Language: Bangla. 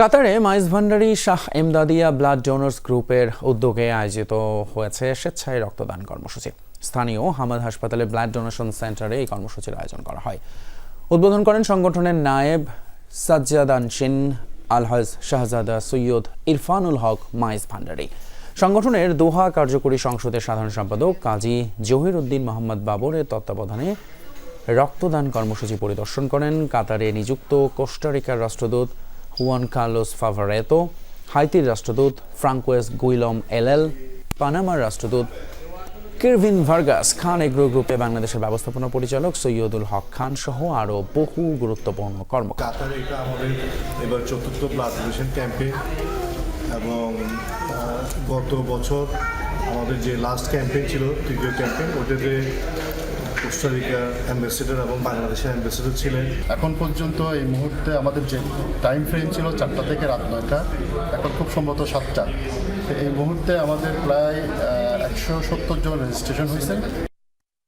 কাতারে Maizbhandari Shah Emdadia blood donors গ্রুপের উদ্যোগে আয়োজিত হয়েছে স্বেচ্ছায় রক্তদান কর্মসূচি। স্থানীয় হামাদ হাসপাতালে ব্লাড ডোনেশন সেন্টারে এই কর্মসূচির আয়োজন করা হয়। উদ্বোধন করেন সংগঠনের নায়েব সাজ্জাদানশিন আলহাজ শাহজাদা সৈয়দ ইরফানুল হক, মাইজ ভান্ডারি। সংগঠনের দোহা কার্যকরী সংসদের সাধারণ সম্পাদক কাজী জহির উদ্দিন মোহাম্মদ বাবরের তত্ত্বাবধানে রক্তদান কর্মসূচি পরিদর্শন করেন কাতারে নিযুক্ত কোস্টারিকার রাষ্ট্রদূত হুয়ান কার্লোস ফাভারেতো হাইতির রাষ্ট্রদূত ফ্রাঙ্কোয়েস গুইলম এলএল পানামার রাষ্ট্রদূত কিরভিন ভার্গাস খান এগ্রো গ্রুপে বাংলাদেশের ব্যবস্থাপনা পরিচালক সৈয়দুল হক খান সহ আরও বহু গুরুত্বপূর্ণ কর্মকার কাতারে এটা আমাদের এবার চতুর্থ ব্লাড ক্যাম্পে এবং গত বছর আমাদের যে লাস্ট ক্যাম্পেইন ছিল তৃতীয় ক্যাম্পেইন ওটাতে কোস্টারিকা অ্যাম্বাসেডার এবং বাংলাদেশের অ্যাম্বাসেডার ছিলেন। এখন পর্যন্ত এই মুহূর্তে আমাদের যে টাইম ফ্রেম ছিল চারটা থেকে রাত নয়টা, এখন খুব সম্ভবত সাতটা। এই মুহূর্তে আমাদের প্রায় একশো সত্তর জন রেজিস্ট্রেশন হয়েছে।